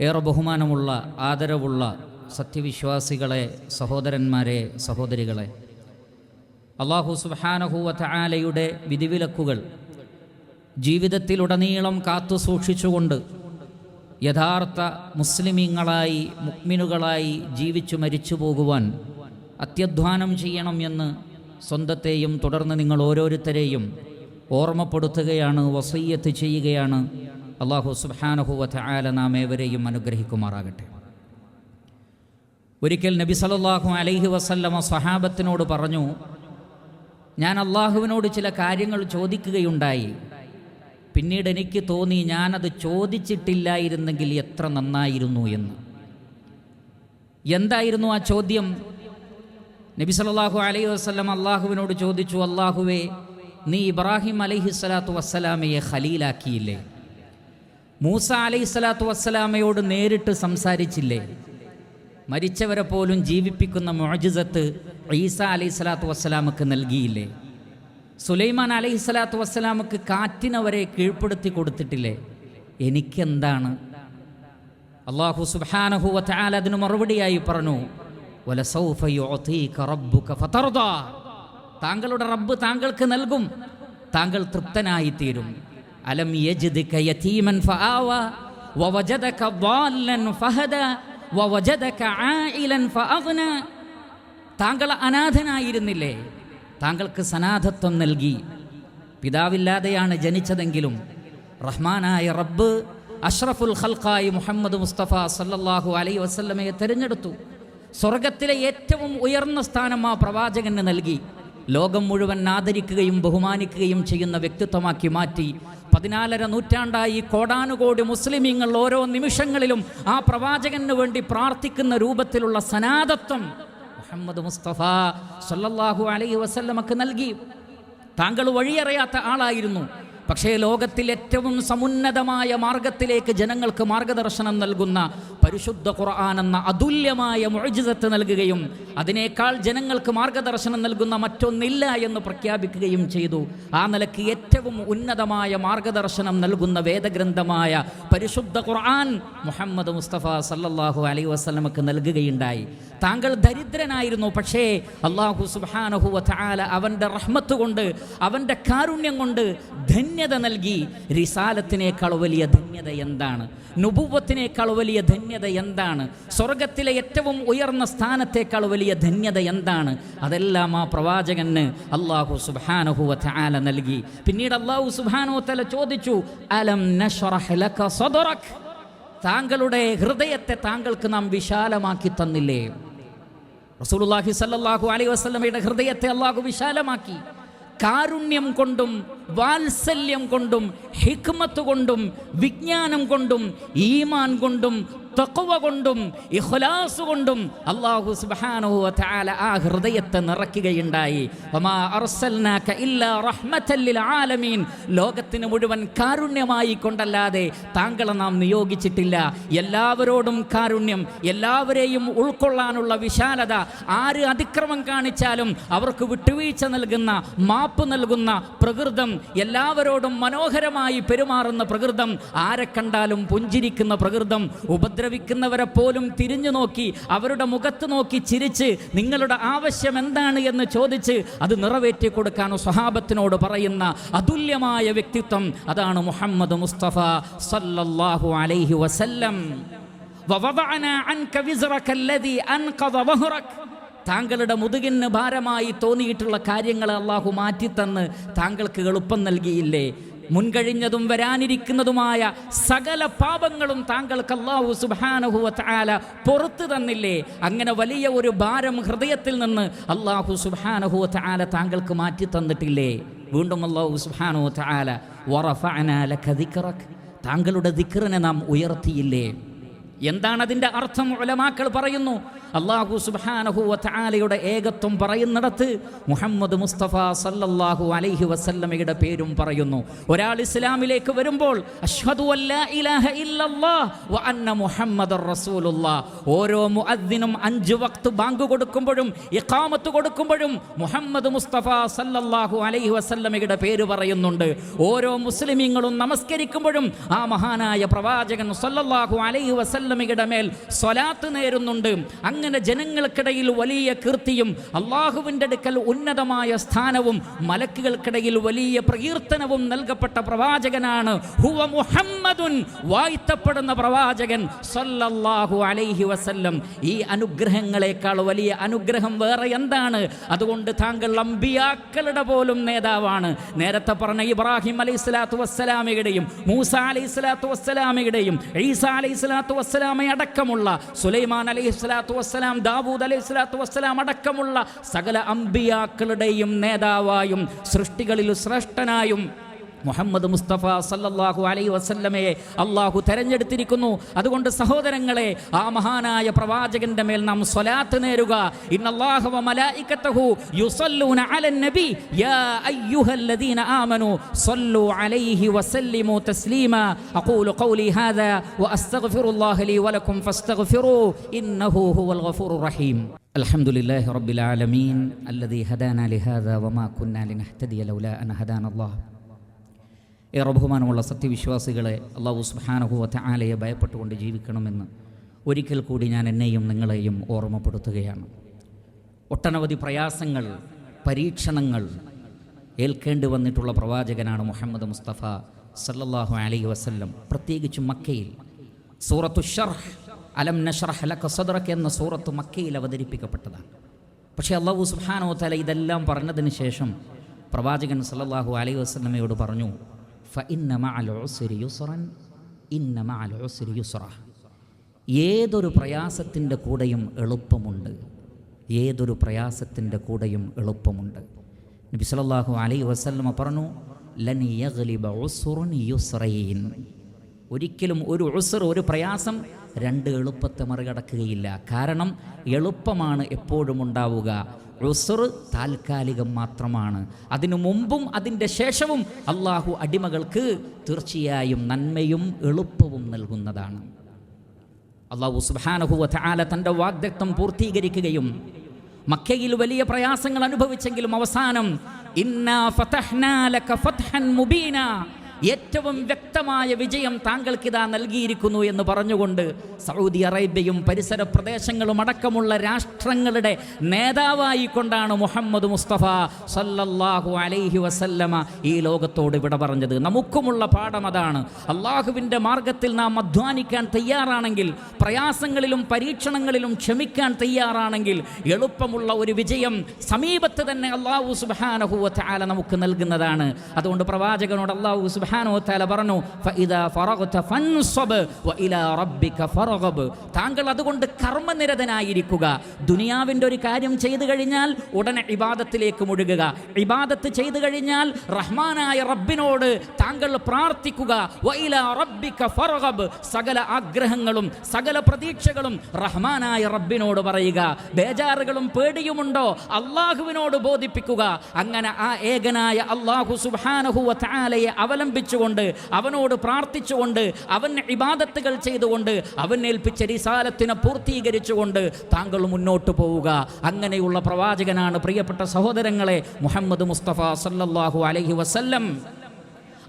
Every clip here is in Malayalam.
ഏറെ ബഹുമാനമുള്ള ആദരവുള്ള സത്യവിശ്വാസികളെ സഹോദരന്മാരെ സഹോദരികളെ. അള്ളാഹു സുഹാനഹുവലയുടെ വിധിവിലക്കുകൾ ജീവിതത്തിലുടനീളം കാത്തു സൂക്ഷിച്ചുകൊണ്ട് യഥാർത്ഥ മുസ്ലിമീങ്ങളായി മുക്മിനുകളായി ജീവിച്ചു മരിച്ചു പോകുവാൻ അത്യധ്വാനം ചെയ്യണം എന്ന് സ്വന്തത്തെയും തുടർന്ന് നിങ്ങൾ ഓരോരുത്തരെയും ഓർമ്മപ്പെടുത്തുകയാണ് വസയ്യത്ത് ചെയ്യുകയാണ്. അള്ളാഹു സുബാനഹുവത്ത് ആല നാം ഏവരെയും അനുഗ്രഹിക്കുമാറാകട്ടെ. ഒരിക്കൽ നബി സലല്ലാഹു അലൈഹി വസല്ലമ സ്വഹാബത്തിനോട് പറഞ്ഞു ഞാൻ അള്ളാഹുവിനോട് ചില കാര്യങ്ങൾ ചോദിക്കുകയുണ്ടായി. പിന്നീട് എനിക്ക് തോന്നി ഞാനത് ചോദിച്ചിട്ടില്ലായിരുന്നെങ്കിൽ എത്ര നന്നായിരുന്നു എന്ന്. എന്തായിരുന്നു ആ ചോദ്യം? നബി സല്ലല്ലാഹു അലൈഹി വസ്ലം അള്ളാഹുവിനോട് ചോദിച്ചു അള്ളാഹുവേ നീ ഇബ്രാഹിം അലൈഹി സ്വലാത്തു വസ്സലാമയെ ഖലീലാക്കിയില്ലേ? മൂസ അലൈഹി സ്വലാത്തു വസ്സലാമയോട് നേരിട്ട് സംസാരിച്ചില്ലേ? മരിച്ചവരെ പോലും ജീവിപ്പിക്കുന്ന മോജിസത്ത് ഈസ അലൈഹി സ്വലാത്തു വസ്സലാമക്ക് നൽകിയില്ലേ? സുലൈമാൻ അലൈഹി സ്വലാത്തു വസ്സലാമക്ക് കാറ്റിനവരെ കീഴ്പ്പെടുത്തി കൊടുത്തിട്ടില്ലേ? എനിക്കെന്താണ്? അള്ളാഹു സുബാനഹു വല അതിന് മറുപടിയായി പറഞ്ഞു താങ്കളുടെ റബ്ബ് താങ്കൾക്ക് നൽകും താങ്കൾ തൃപ്തനായി തീരും അലം യജ്ദിക യതീമൻ ഫആവ വവജദക ضالൻ ഫഹദ വവജദക ആയിലൻ ഫഅഗ്ന. താങ്കൾ അനാഥനായിരുന്നില്ലേ? താങ്കൾക്ക് സനാഥത്വം നൽകി. പിതാവില്ലാതെയാണ് ജനിച്ചതെങ്കിലും റഹ്മാനായ റബ്ബ് അഷ്റഫുൽ ഖൽഖായി മുഹമ്മദ് മുസ്തഫ സല്ലല്ലാഹു അലൈ വസല്ലമയെ തിരഞ്ഞെടുത്തു. സ്വർഗത്തിലെ ഏറ്റവും ഉയർന്ന സ്ഥാനം ആ പ്രവാചകന് നൽകി. ലോകം മുഴുവൻ ആദരിക്കുകയും ബഹുമാനിക്കുകയും ചെയ്യുന്ന വ്യക്തിത്വമാക്കി മാറ്റി പതിനാലര നൂറ്റാണ്ടായി കോടാനുകോടി മുസ്ലിമീങ്ങൾ ഓരോ നിമിഷങ്ങളിലും ആ പ്രവാചകന് വേണ്ടി പ്രാർത്ഥിക്കുന്ന രൂപത്തിലുള്ള സനാതത്വം മുഹമ്മദ് മുസ്തഫ സല്ലല്ലാഹു അലൈഹി വസല്ലമക്ക് നൽകി. താങ്കൾ വഴിയറിയാത്ത ആളായിരുന്നു. പക്ഷേ ലോകത്തിൽ ഏറ്റവും സമുന്നതമായ മാർഗത്തിലേക്ക് ജനങ്ങൾക്ക് മാർഗദർശനം നൽകുന്ന പരിശുദ്ധ ഖുർആൻ എന്ന അതുല്യമായ മൊഴിജിതത്ത് നൽകുകയും അതിനേക്കാൾ ജനങ്ങൾക്ക് മാർഗദർശനം നൽകുന്ന മറ്റൊന്നില്ല എന്ന് പ്രഖ്യാപിക്കുകയും ചെയ്തു. ആ നിലയ്ക്ക് ഏറ്റവും ഉന്നതമായ മാർഗദർശനം നൽകുന്ന വേദഗ്രന്ഥമായ പരിശുദ്ധ ഖുർആൻ മുഹമ്മദ് മുസ്തഫ സല്ലാഹു അലൈ വസ്ലമക്ക് നൽകുകയുണ്ടായി. താങ്കൾ ദരിദ്രനായിരുന്നു പക്ഷേ അള്ളാഹു സുബാനഹു വല അവന്റെ റഹ്മത്ത് കൊണ്ട് അവന്റെ കാരുണ്യം കൊണ്ട് ധന്യത നൽകി. റിസാലത്തിനേക്കാൾ വലിയ ധന്യത എന്താണ്? നുപൂവത്തിനേക്കാൾ വലിയ ധന്യത എന്താണ്? സ്വർഗത്തിലെ ഏറ്റവും ഉയർന്ന സ്ഥാനത്തേക്കാൾ വലിയ ധന്യത എന്താണ്? അതെല്ലാം ആ പ്രവാചകന് അള്ളാഹു സുബാനഹു ആല നൽകി. പിന്നീട് അള്ളാഹു സുബാനോ തല ചോദിച്ചു അലം താങ്കളുടെ ഹൃദയത്തെ താങ്കൾക്ക് നാം വിശാലമാക്കി തന്നില്ലേ? റസൂലുള്ളാഹി സല്ലല്ലാഹു അലൈഹി വസല്ലമയുടെ ഹൃദയത്തെ അള്ളാഹു വിശാലമാക്കി. കാരുണ്യം കൊണ്ടും വാത്സല്യം കൊണ്ടും ഹിക്മത്ത് കൊണ്ടും വിജ്ഞാനം കൊണ്ടും ഈമാൻ കൊണ്ടും തക്കുവ കൊണ്ടും ഇഖ്ലാസ് കൊണ്ടും അള്ളാഹു സുബ്ഹാനഹു വതആല ആ ഹൃദയത്തെ നിറയ്ക്കുകയുണ്ടായി. ആലമീൻ. ലോകത്തിന് മുഴുവൻ കാരുണ്യമായി കൊണ്ടല്ലാതെ താങ്കളെ നാം നിയോഗിച്ചിട്ടില്ല. എല്ലാവരോടും കാരുണ്യം എല്ലാവരെയും ഉൾക്കൊള്ളാനുള്ള വിശാലത ആര് അതിക്രമം കാണിച്ചാലും അവർക്ക് വിട്ടുവീഴ്ച നൽകുന്ന മാപ്പ് നൽകുന്ന പ്രകൃതം എല്ലാവരോടും മനോഹരമായി പെരുമാറുന്ന പ്രകൃതം ആരെ കണ്ടാലും പുഞ്ചിരിക്കുന്ന പ്രകൃതം ഉപദ്ര ഉപദ്രവിക്കുന്നവരെ പോലും തിരിഞ്ഞു നോക്കി അവരുടെ മുഖത്ത് നോക്കി ചിരിച്ച് നിങ്ങളുടെ ആവശ്യം എന്താണ് എന്ന് ചോദിച്ച് അത് നിറവേറ്റി കൊടുക്കാൻ സ്വഹാബത്തിനോട് പറയുന്ന അതുല്യമായ വ്യക്തിത്വം അതാണ് മുഹമ്മദ് മുസ്തഫ സല്ലല്ലാഹു അലൈഹി വസല്ലം ووضعنا عنك وزرك الذي أنقض ظهرك താങ്കളുടെ മുതുകിന് ഭാരമായി തോന്നിയിട്ടുള്ള കാര്യങ്ങൾ അള്ളാഹു മാറ്റിത്തന്ന് താങ്കൾക്ക് എളുപ്പം നൽകിയില്ലേ? മുൻകഴിഞ്ഞതും വരാനിരിക്കുന്നതുമായ സകല പാപങ്ങളും താങ്കൾക്ക് അള്ളാഹു സുബാനഹുവ ആല പുറത്തു തന്നില്ലേ? അങ്ങനെ വലിയ ഒരു ഭാരം ഹൃദയത്തിൽ നിന്ന് അള്ളാഹു സുബാനഹുവ താല താങ്കൾക്ക് മാറ്റി തന്നിട്ടില്ലേ വീണ്ടും അള്ളാഹു സുബാനഹു താല താങ്കളുടെ ദിക്റിനെ നാം ഉയർത്തിയില്ലേ? എന്താണ് അതിന്റെ അർത്ഥം ഉലമാക്കൾ പറയുന്നു? അള്ളാഹു സുബാനഹു വതആലയുടെ ഏകത്വം പറയുന്നിടത്ത് മുഹമ്മദ് മുസ്തഫ സല്ലല്ലാഹു അലൈഹി വസല്ലമയുടെ പേരും പറയുന്നു. ഒരാൾ ഇസ്ലാമിലേക്ക് വരുമ്പോൾ അഷ്ഹദു ഇലാഹ വ റസൂലുള്ള ഓരോ മുഅദ്ദിനും അഞ്ച് വക്ത് ബാങ്ക് കൊടുക്കുമ്പോഴും ഇഖാമത്ത് കൊടുക്കുമ്പോഴും മുഹമ്മദ് മുസ്തഫ സല്ലല്ലാഹു അലൈഹി വസല്ലമയുടെ പേര് പറയുന്നുണ്ട്. ഓരോ മുസ്ലിമീങ്ങളും നമസ്കരിക്കുമ്പോഴും ആ മഹാനായ പ്രവാചകൻ സല്ലല്ലാഹു അലൈഹി വസല്ലമയുടെ മേൽ സ്വലാത്ത് നേരുന്നുണ്ട്. അങ്ങനെ ജനങ്ങൾക്കിടയിൽ വലിയ കീർത്തിയും അള്ളാഹുവിന്റെ അടുക്കൽ ഉന്നതമായ സ്ഥാനവും മലക്കുകൾക്കിടയിൽ വലിയ പ്രകീർത്തനവും നൽകപ്പെട്ട പ്രവാചകനാണ്. ഹുവ മുഹമ്മദുൻ വാഴ്ത്തപ്പെടുന്ന പ്രവാചകൻ സല്ലല്ലാഹു അലൈഹി വസല്ലം. ഈ അനുഗ്രഹങ്ങളെക്കാൾ വലിയ അനുഗ്രഹം വേറെ എന്താണ്? അതുകൊണ്ട് താങ്കൾ അമ്പിയാക്കളുടെ പോലും നേതാവാണ്. നേരത്തെ പറഞ്ഞ ഇബ്രാഹിം അലൈഹി സ്വലാത്തു വസ്സലാമയുടെയും മൂസ അലൈഹി സ്വലാത്തു വസ്സലാമയുടെയും ഈസ അലൈഹി സ്വലാത്തു വസ്സലാമ അടക്കമുള്ള സുലൈമാൻ അലൈഹിസ്സലാത്തു വസ്സലാം ദാവൂദ് അലൈഹിസ്സലാത്തു വസ്സലാം അടക്കമുള്ള സകല അമ്പിയാക്കളുടെയും നേതാവായും സൃഷ്ടികളിൽ ശ്രേഷ്ഠനായും മുഹമ്മദ് മുസ്തഫ സല്ലല്ലാഹു അലൈഹി വസല്ലമയെ അള്ളാഹു തെരഞ്ഞെടുത്തിരിക്കുന്നു അതുകൊണ്ട് സഹോദരങ്ങളെ ആ മഹാനായ പ്രവാചകന്റെ മേൽ നാം സ്വലാത്ത് നേരുക ഇന്നല്ലാഹു വ മലായികതഹു യുസല്ലൂന അലൻ നബി യാ അയ്യുഹല്ലദീന ആമനു സ്വല്ലു അലൈഹി വസല്ലിമു തസ്ലീമാ അഖൂലു ഖൗലി ഹാദാ വഅസ്തഗ്ഫിറുല്ലാഹ ലി വലക്കും ഫസ്തഗ്ഫിറൂ ഇന്നഹു ഹുവൽ ഗഫൂറുർ റഹീം الحمد لله رب العالمين الذي هدانا لهذا وما كنا لنهتدي لولا أن هدانا الله ഏറെ ബഹുമാനമുള്ള സത്യവിശ്വാസികളെ അള്ളാഹു സുബാനഹുവത്തെ ആലയെ ഭയപ്പെട്ടുകൊണ്ട് ജീവിക്കണമെന്ന് ഒരിക്കൽ കൂടി ഞാൻ എന്നെയും നിങ്ങളെയും ഓർമ്മപ്പെടുത്തുകയാണ്. ഒട്ടനവധി പ്രയാസങ്ങൾ പരീക്ഷണങ്ങൾ ഏൽക്കേണ്ടി വന്നിട്ടുള്ള പ്രവാചകനാണ് മുഹമ്മദ് മുസ്തഫ സല്ലല്ലാഹു അലൈഹി വസല്ലം. പ്രത്യേകിച്ച് മക്കയിൽ സൂറത്തു ഷർഹ് അലം നഷർഹ് ലക സദ്റക എന്ന സൂറത്ത് മക്കയിൽ അവതരിപ്പിക്കപ്പെട്ടതാണ്. പക്ഷേ അള്ളാഹു സുബ്ഹാനഹു തആല ഇതെല്ലാം പറഞ്ഞതിന് ശേഷം പ്രവാചകൻ സല്ലല്ലാഹു അലൈഹി വസല്ലമയോട് പറഞ്ഞു ഏതൊരു പ്രയാസത്തിന്റെ കൂടെയും എളുപ്പമുണ്ട്. ഏതൊരു പ്രയാസത്തിന്റെ കൂടെയും എളുപ്പമുണ്ട്. നബി സല്ലല്ലാഹു അലൈഹി വസല്ലമ പറഞ്ഞു ലൻ യുസ്റൈൻ. ഒരിക്കലും ഒരു ഉസ്ർ ഒരു പ്രയാസം രണ്ട് എളുപ്പത്തെ മറികടക്കുകയില്ല. കാരണം എളുപ്പമാണ് എപ്പോഴും ഉണ്ടാവുക. ഉസ്ർ താൽക്കാലികം മാത്രമാണ്. അതിനു മുമ്പും അതിന്റെ ശേഷവും അള്ളാഹു അടിമകൾക്ക് തീർച്ചയായും നന്മയും എളുപ്പവും നൽകുന്നതാണ്. അള്ളാഹു സുബാനഹുവ ആല തന്റെ വാഗ്ദത്വം പൂർത്തീകരിക്കുകയും മക്കയിൽ വലിയ പ്രയാസങ്ങൾ അനുഭവിച്ചെങ്കിലും അവസാനം ഇന്നാ ഫതഹ്നാ ലക ഫത്ഹൻ മുബീന ഏറ്റവും വ്യക്തമായ വിജയം താങ്കൾക്കിതാ നൽകിയിരിക്കുന്നു എന്ന് പറഞ്ഞുകൊണ്ട് സൗദി അറേബ്യയും പരിസര പ്രദേശങ്ങളും അടക്കമുള്ള രാഷ്ട്രങ്ങളുടെ നേതാവായി കൊണ്ടാണ് മുഹമ്മദ് മുസ്തഫ സല്ലല്ലാഹു അലൈഹി വസല്ലമ ഈ ലോകത്തോട് വിട പറഞ്ഞത്. നമുക്കുമുള്ള പാഠം അതാണ്. അള്ളാഹുവിന്റെ മാർഗത്തിൽ നാം അധ്വാനിക്കാൻ തയ്യാറാണെങ്കിൽ പ്രയാസങ്ങളിലും പരീക്ഷണങ്ങളിലും ക്ഷമിക്കാൻ തയ്യാറാണെങ്കിൽ എളുപ്പമുള്ള ഒരു വിജയം സമീപത്ത് തന്നെ അള്ളാഹു സുബാനഹുവ നമുക്ക് നൽകുന്നതാണ്. അതുകൊണ്ട് പ്രവാചകനോട് അള്ളാഹു സുബ്ഹാനഹു വതആല പറഞ്ഞു താങ്കൾ അതുകൊണ്ട് കർമ്മനിരതനായിരിക്കുക. ദുനിയാവിന്റെ ഒരു കാര്യം ചെയ്തു കഴിഞ്ഞാൽ ഉടനെ ഇബാദത്തിലേക്ക് മുഴുകുക. ഇബാദത്ത് ചെയ്തു കഴിഞ്ഞാൽ റഹ്മാനായ റബ്ബിനോട് താങ്കൾ പ്രാർത്ഥിക്കുക. സകല ആഗ്രഹങ്ങളും സകല പ്രതീക്ഷകളും റഹ്മാനായ റബ്ബിനോട് പറയുക. ബേജാറുകളും പേടിയുമുണ്ടോ? അള്ളാഹുവിനോട് ബോധിപ്പിക്കുക. അങ്ങനെ ആ ഏകനായ അള്ളാഹു സുബ്ഹാനഹു വതആലയെ അവലംബിച്ചുകൊണ്ട് അവനോട് പ്രാർത്ഥിച്ചുകൊണ്ട് അവൻ ഇബാദത്തുകൾ ചെയ്തുകൊണ്ട് അവൻ ഏൽപ്പിച്ച റിസാലത്തിനെ പൂർത്തീകരിച്ചുകൊണ്ട് താങ്കൾ മുന്നോട്ട് പോവുക. അങ്ങനെയുള്ള പ്രവാചകനാണ് പ്രിയപ്പെട്ട സഹോദരങ്ങളെ മുഹമ്മദ് മുസ്തഫ സല്ലാഹു അലഹി വസല്ലം.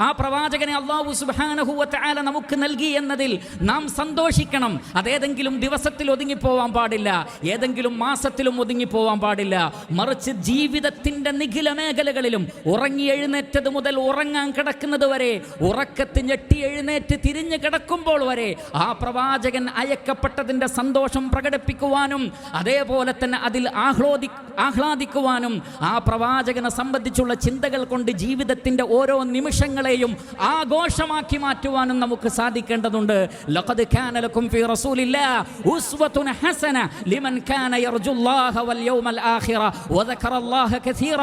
ആ പ്രവാചകനെ അള്ളാഹു സുബാനഹുവല നമുക്ക് നൽകി എന്നതിൽ നാം സന്തോഷിക്കണം. അതേതെങ്കിലും ദിവസത്തിൽ ഒതുങ്ങിപ്പോവാൻ പാടില്ല. ഏതെങ്കിലും മാസത്തിലും ഒതുങ്ങിപ്പോവാൻ പാടില്ല. മറിച്ച് ജീവിതത്തിന്റെ നിഖില മേഖലകളിലും ഉറങ്ങി എഴുന്നേറ്റത് മുതൽ ഉറങ്ങാൻ കിടക്കുന്നത് വരെ ഉറക്കത്ത് ഞെട്ടി എഴുന്നേറ്റ് തിരിഞ്ഞു കിടക്കുമ്പോൾ വരെ ആ പ്രവാചകൻ അയക്കപ്പെട്ടതിന്റെ സന്തോഷം പ്രകടിപ്പിക്കുവാനും അതേപോലെ തന്നെ അതിൽ ആഹ്ലോദി ആഹ്ലാദിക്കുവാനും ആ പ്രവാചകനെ സംബന്ധിച്ചുള്ള ചിന്തകൾ കൊണ്ട് ജീവിതത്തിന്റെ ഓരോ നിമിഷങ്ങളെയും ആഘോഷമാക്കി മാറ്റുവാനും നമുക്ക് സാധിക്കേണ്ടതുണ്ട്. ഹസന ലിമൻ കാന യർജുല്ലാഹ വൽ യൗമൽ ആഖിറ. കസീറ.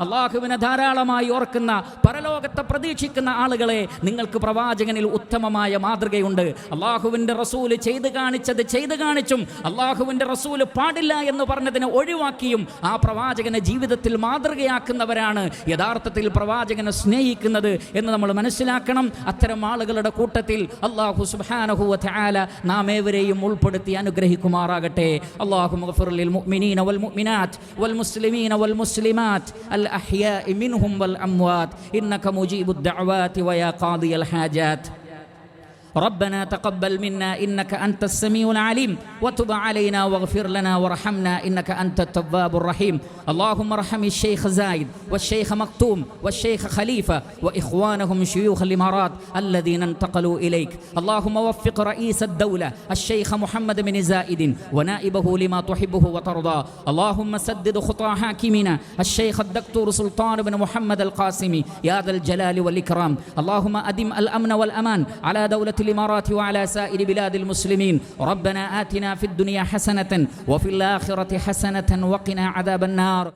അല്ലാഹുവിനെ ധാരാളമായി ഓർക്കുന്ന പരലോകത്തെ പ്രതീക്ഷിക്കുന്ന ആളുകളെ നിങ്ങൾക്ക് പ്രവാചകനിൽ ഉത്തമമായ മാതൃകയുണ്ട്. അള്ളാഹുവിന്റെ റസൂൽ ചെയ്തു കാണിച്ചത് ചെയ്തു കാണിച്ചും അള്ളാഹുവിന്റെ റസൂൽ പാടില്ല എന്ന് പറഞ്ഞതിനെ ഒഴിവാക്കിയും ആ പ്രവാചകനെ ജീവിതത്തിൽ മാതൃകയാക്കുന്നവരാണ്. യഥാർത്ഥത്തിൽ പ്രവാചകനെ സ്നേഹിക്കുന്നത് എന്ന് നമ്മൾ മനസ്സിലാക്കണം അത്തരം ആളുകളുടെ കൂട്ടത്തിൽ അള്ളാഹു സുബ്ഹാനഹു വതആല നാം ഏവരെയും ഉൾപ്പെടുത്തി അനുഗ്രഹിക്കുമാറാകട്ടെ അള്ളാഹു മഗ്ഫിർ മുഅ്മിനീന വൽ മുഅ്മിനാത്ത് വൽ മുസ്ലിമീന വൽ മുസ്ലിമാത്ത് അൽ അഹ്യാഇ മിൻഹും വൽ അംവാത്ത് ഇന്നക മുജീബുദ് ദഅവാതി വയാ ഖാദിയൽ ഹാജാത്ത് ربنا تقبل منا إنك أنت السميع العليم وتب علينا واغفر لنا وارحمنا إنك أنت التواب الرحيم. اللهم ارحم الشيخ زايد والشيخ مكتوم والشيخ خليفة وإخوانهم شيوخ الإمارات الذين انتقلوا إليك. اللهم وفق رئيس الدولة الشيخ محمد بن زايد ونائبه لما تحبه وترضى. اللهم سدد خطى حاكمنا الشيخ الدكتور سلطان بن محمد القاسمي يا ذا الجلال والإكرام. اللهم أدم الأمن والأمان على دولة الإمارات وعلى سائر بلاد المسلمين. ربنا آتنا في الدنيا حسنة وفي الآخرة حسنة وقنا عذاب النار.